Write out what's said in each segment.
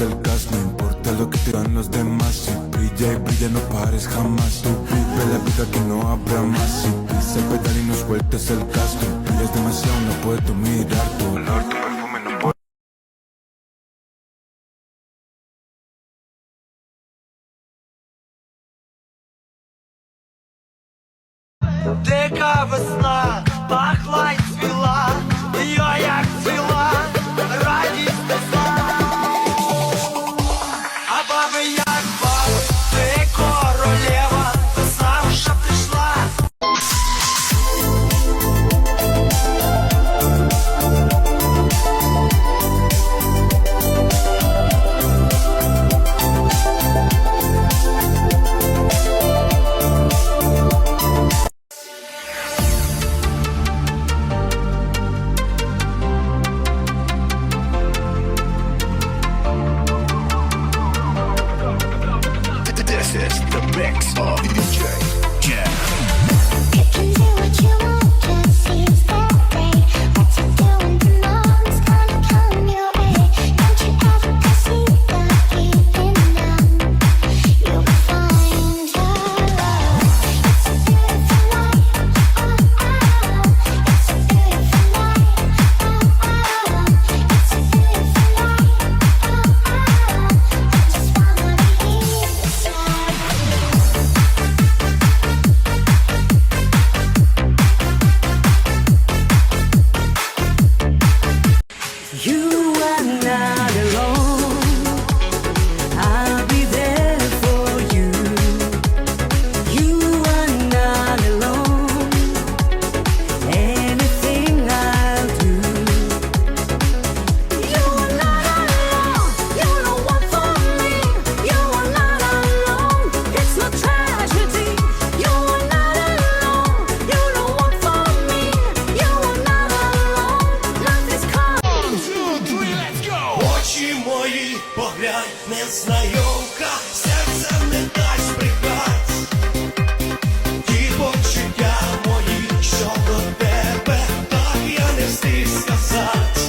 el gas, no importa lo que te dan los demás. Si brilla y brilla, no pares jamás. Tú vive la vida que no habrá más. Si pisa el pedal y no sueltes el gas, tú brillas demasiado, no puedo mirar tu olor, tu perfume, no puedo. Дика весна, пахла й цвіла, я як Мої, поглянь, незнайомка, серце не дасть брехать. Ті почуття мої, що до тебе, так я не встиг сказати.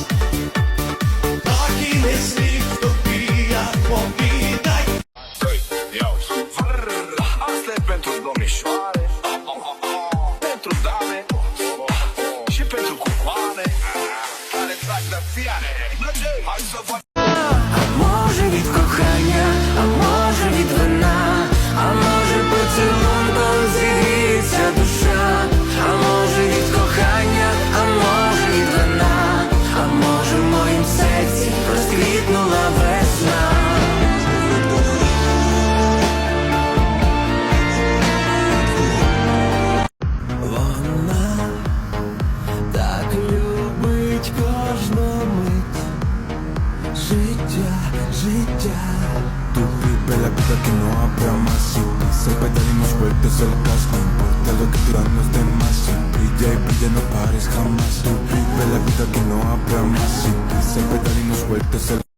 Так і не зміг тобі я повідать. Asta e pentru domnișoare Pentru dame Și pentru cucoane fiare кохання, el pedal y no sueltes el gas, no importa lo que dan los demás. Si brilla y brilla, no pares jamás. Tú vive la vida que no habrá más. Si pisa el pedal y no sueltes el